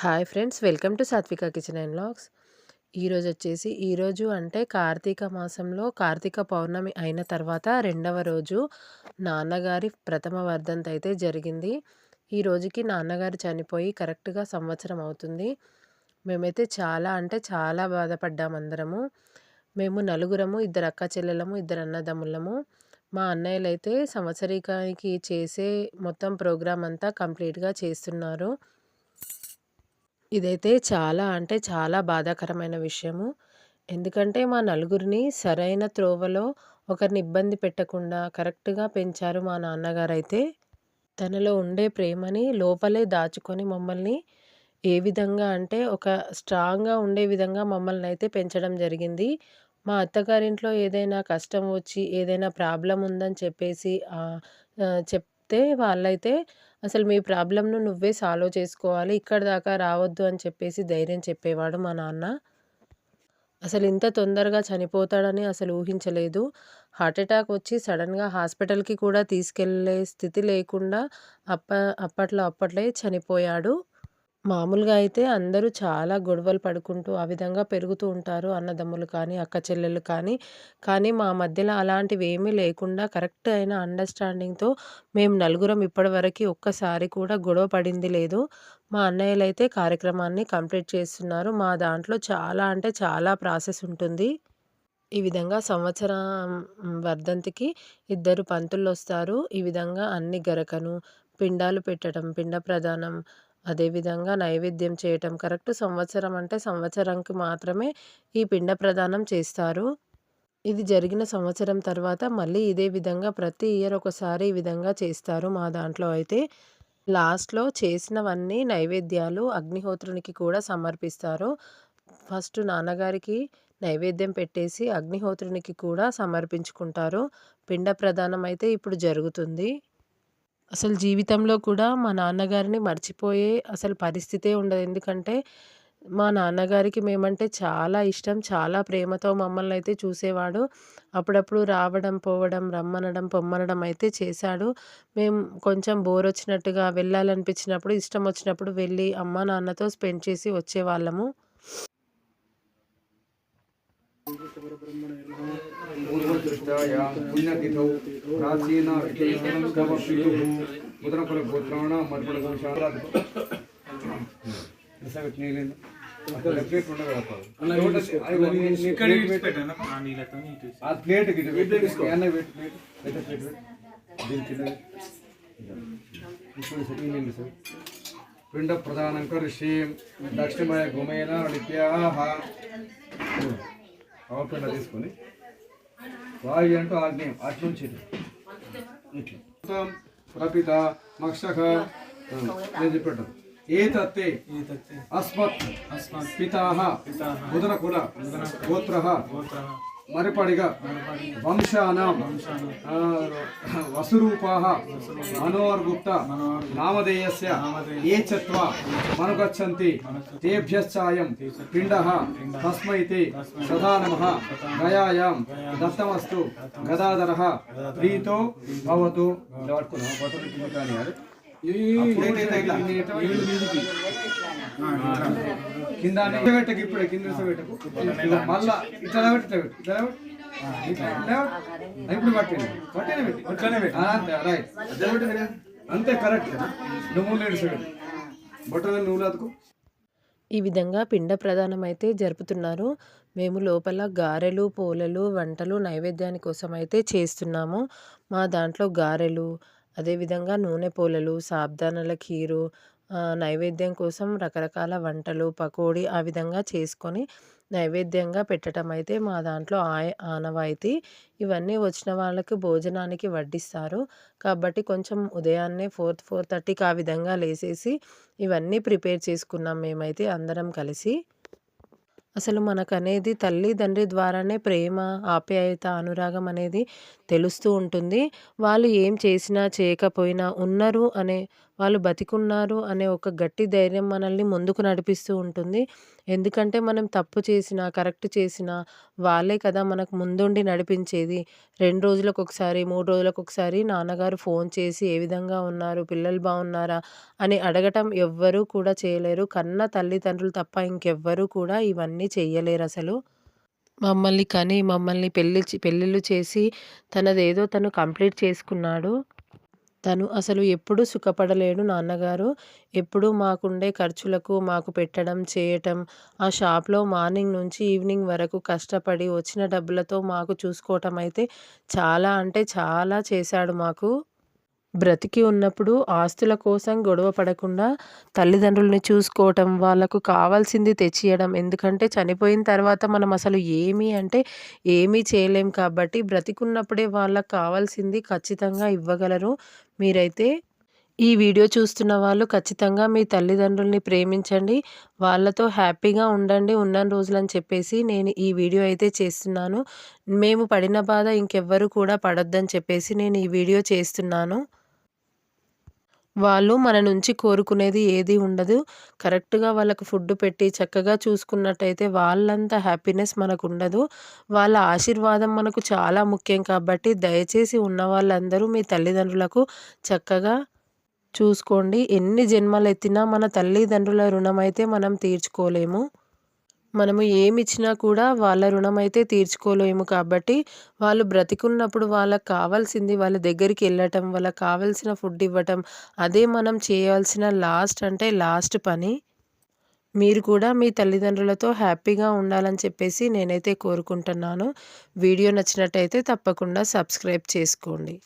Hi friends welcome to Sathvika kitchen and vlogs. ఈరోజు వచ్చేసి ఈరోజు అంటే కార్తీక మాసంలో కార్తీక పౌర్ణమి అయిన తర్వాత రెండవ రోజు నాన్నగారి ప్రథమ వర్ధంత అయితే జరిగింది. ఈ రోజుకి నాన్నగారు చనిపోయి కరెక్ట్గా సంవత్సరం అవుతుంది. మేమైతే చాలా అంటే చాలా బాధపడ్డాం అందరము. మేము నలుగురము ఇద్దరు అక్క చెల్లెలము ఇద్దరు అన్నదమ్ములము. మా అన్నయ్యలు అయితే సంవత్సరికానికి చేసే మొత్తం ప్రోగ్రాం అంతా కంప్లీట్గా చేస్తున్నారు. ఇదైతే చాలా అంటే చాలా బాధాకరమైన విషయము. ఎందుకంటే మా నలుగురిని సరైన త్రోవలో ఒకరిని ఇబ్బంది పెట్టకుండా కరెక్ట్గా పెంచారు మా నాన్నగారు అయితే తనలో ఉండే ప్రేమని లోపలే దాచుకొని మమ్మల్ని ఏ విధంగా అంటే ఒక స్ట్రాంగ్గా ఉండే విధంగా మమ్మల్ని అయితే పెంచడం జరిగింది. మా అత్తగారింట్లో ఏదైనా కష్టం వచ్చి ఏదైనా ప్రాబ్లం ఉందని చెప్పేసి చెప్ చెప్తే వాళ్ళైతే అసలు మీ ప్రాబ్లంను నువ్వే సాల్వ్ చేసుకోవాలి. ఇక్కడి దాకా రావద్దు అని చెప్పేసి ధైర్యం చెప్పేవాడు మా నాన్న. అసలు ఇంత తొందరగా చనిపోతాడని అసలు ఊహించలేదు. హార్ట్ అటాక్ వచ్చి సడన్‌గా హాస్పిటల్‌కి కూడా తీసుకెళ్ళే స్థితి లేకుండా అప్ప అప్పట్లో అప్పట్లే చనిపోయాడు. మామూలుగా అయితే అందరూ చాలా గొడవలు పడుకుంటూ ఆ విధంగా పెరుగుతూ ఉంటారు అన్నదమ్ములు కానీ అక్క చెల్లెలు కానీ. కానీ మా మధ్యలో అలాంటివి ఏమీ లేకుండా కరెక్ట్ అయిన అండర్స్టాండింగ్తో మేము నలుగురం ఇప్పటివరకు ఒక్కసారి కూడా గొడవ పడింది లేదు. మా అన్నయ్యలు అయితే కార్యక్రమాన్ని కంప్లీట్ చేస్తున్నారు. మా దాంట్లో చాలా అంటే చాలా ప్రాసెస్ ఉంటుంది. ఈ విధంగా సంవత్సరం వర్ధంతికి ఇద్దరు పంతులు వస్తారు. ఈ విధంగా అన్ని గరకను పిండాలు పెట్టడం పిండ ప్రధానం అదేవిధంగా నైవేద్యం చేయటం కరెక్ట్. సంవత్సరం అంటే సంవత్సరంకి మాత్రమే ఈ పిండ ప్రదానం చేస్తారు. ఇది జరిగిన సంవత్సరం తర్వాత మళ్ళీ ఇదే విధంగా ప్రతి ఇయర్ ఒకసారి ఈ విధంగా చేస్తారు మా దాంట్లో అయితే. లాస్ట్లో చేసినవన్నీ నైవేద్యాలు అగ్నిహోత్రునికి కూడా సమర్పిస్తారు. ఫస్ట్ నాన్నగారికి నైవేద్యం పెట్టేసి అగ్నిహోత్రునికి కూడా సమర్పించుకుంటారు. పిండ ప్రదానం అయితే ఇప్పుడు జరుగుతుంది. అసలు జీవితంలో కూడా మా నాన్నగారిని మర్చిపోయే అసలు పరిస్థితే ఉండదు. ఎందుకంటే మా నాన్నగారికి మేమంటే చాలా ఇష్టం చాలా ప్రేమతో మమ్మల్ని అయితే చూసేవాడు. అప్పుడప్పుడు రావడం పోవడం రమ్మనడం పొమ్మనడం అయితే చేశాడు. మేము కొంచెం బోర్ వచ్చినట్టుగా వెళ్ళాలనిపించినప్పుడు ఇష్టం వచ్చినప్పుడు వెళ్ళి అమ్మ నాన్నతో స్పెండ్ చేసి వచ్చేవాళ్ళము. पूर्वदृष्टायां पुण्यतिथौ प्राचीन पितुः मुद्रफलगोत्राणामर्पणं शालात् ನೀಲಿಂದ ಪ್ಲೇಟ್ ಸರ್ ಪಿಂಡ ಪ್ರಧಾನ ಕೃಷಿ ದಕ್ಷಿಣಮಯ ಗುಮೇನ ನೃತ್ಯ పిండ తీసుకొని వాయు అంటూ ఆగ్నేయం ఇట్లా ప్రపిత మక్షక నేను చెప్పాడు ఏ తత్తే అస్మత్ పితాహ బుధన కుల గోత్ర మరిపడిగా వంశానాం మనోహర్ గుప్త నామధేయస్ ఏ చత్వ మనుగచ్చంతి తేభ్యశ్చాయం పిండ తస్మై తే సదా నమః గయాయాం దత్తమస్తు గదాధర ప్రీతో భవతు. బట్టలు కింద పెట్టకు ఇప్పుడే కింద పెట్టకు. మళ్ళా ఇట్లా పెట్టి ఇట్లా ఇట్లా ఇప్పుడు పట్టండి పట్టేనే పెట్టి అట్లనే పెట్టి. అంతే రైట్. అంతే కరెక్ట్ నువ్వు లేడు బట్టలు నువ్వు అతుకు ఈ విధంగా పిండ ప్రదానం అయితే జరుపుతున్నారు. మేము లోపల గారెలు పూలలు వంటలు నైవేద్యాని కోసం అయితే చేస్తున్నాము. మా దాంట్లో గారెలు అదేవిధంగా నూనె పూలలు సాబ్దానల ఖీరు నైవేద్యం కోసం రకరకాల వంటలు పకోడీ ఆ విధంగా చేసుకొని నైవేద్యంగా పెట్టడం అయితే మా దాంట్లో ఆయ ఆనవాయితీ. ఇవన్నీ వచ్చిన వాళ్ళకి భోజనానికి వడ్డిస్తారు. కాబట్టి కొంచెం ఉదయాన్నే ఫోర్త్ ఫోర్ థర్టీకి ఆ విధంగా లేసేసి ఇవన్నీ ప్రిపేర్ చేసుకున్నాం మేమైతే అందరం కలిసి. అసలు మనకనేది తల్లిదండ్రి ద్వారానే ప్రేమ ఆప్యాయత అనురాగం అనేది తెలుస్తూ ఉంటుంది. వాళ్ళు ఏం చేసినా చేయకపోయినా ఉన్నారు అనే వాళ్ళు బతికున్నారు అనే ఒక గట్టి ధైర్యం మనల్ని ముందుకు నడిపిస్తూ ఉంటుంది. ఎందుకంటే మనం తప్పు చేసినా కరెక్ట్ చేసినా వాళ్ళే కదా మనకు ముందుండి నడిపించేది. రెండు రోజులకు ఒకసారి మూడు రోజులకు ఒకసారి నాన్నగారు ఫోన్ చేసి ఏ విధంగా ఉన్నారు పిల్లలు బాగున్నారా అని అడగటం ఎవ్వరూ కూడా చేయలేరు. కన్న తల్లిదండ్రులు తప్ప ఇంకెవ్వరూ కూడా ఇవన్నీ చేయలేరు అసలు. మమ్మల్ని కని మమ్మల్ని పెళ్ళి పెళ్ళిళ్ళు చేసి తనదేదో తను కంప్లీట్ చేసుకున్నాడు. తను అసలు ఎప్పుడూ సుఖపడలేడు నాన్నగారు. ఎప్పుడూ మాకుండే ఖర్చులకు మాకు పెట్టడం చేయటం ఆ షాప్లో మార్నింగ్ నుంచి ఈవినింగ్ వరకు కష్టపడి వచ్చిన డబ్బులతో మాకు చూసుకోవటం అయితే చాలా అంటే చాలా చేశాడు మాకు. బ్రతికి ఉన్నప్పుడు ఆస్తుల కోసం గొడవ పడకుండా తల్లిదండ్రుల్ని చూసుకోవటం వాళ్ళకు కావాల్సింది తెచ్చియడం. ఎందుకంటే చనిపోయిన తర్వాత మనం అసలు ఏమీ అంటే ఏమీ చేయలేం కాబట్టి బ్రతికున్నప్పుడే వాళ్ళకు కావాల్సింది ఖచ్చితంగా ఇవ్వగలరు. మీరైతే ఈ వీడియో చూస్తున్న వాళ్ళు ఖచ్చితంగా మీ తల్లిదండ్రుల్ని ప్రేమించండి. వాళ్ళతో హ్యాపీగా ఉండండి ఉన్న రోజులని చెప్పేసి నేను ఈ వీడియో అయితే చేస్తున్నాను. మేము పడిన బాధ ఇంకెవ్వరు కూడా పడొద్దని చెప్పేసి నేను ఈ వీడియో చేస్తున్నాను. వాళ్ళు మన నుంచి కోరుకునేది ఏది ఉండదు. కరెక్ట్గా వాళ్ళకు ఫుడ్ పెట్టి చక్కగా చూసుకున్నట్టయితే వాళ్ళంత హ్యాపీనెస్ మనకు ఉండదు వాళ్ళ ఆశీర్వాదం మనకు చాలా ముఖ్యం కాబట్టి దయచేసి ఉన్న వాళ్ళందరూ మీ తల్లిదండ్రులకు చక్కగా చూసుకోండి. ఎన్ని జన్మలు ఎత్తినా మన తల్లిదండ్రుల రుణం అయితే మనం తీర్చుకోలేము. మనము ఏమి ఇచ్చినా కూడా వాళ్ళ రుణం అయితే తీర్చుకోలేము కాబట్టి వాళ్ళు బ్రతికున్నప్పుడు వాళ్ళకి కావాల్సింది వాళ్ళ దగ్గరికి వెళ్ళటం వాళ్ళకి కావాల్సిన ఫుడ్ ఇవ్వటం అదే మనం చేయాల్సిన లాస్ట్ అంటే లాస్ట్ పని. మీరు కూడా మీ తల్లిదండ్రులతో హ్యాపీగా ఉండాలని చెప్పేసి నేనైతే కోరుకుంటున్నాను. వీడియో నచ్చినట్టయితే తప్పకుండా సబ్స్క్రైబ్ చేసుకోండి.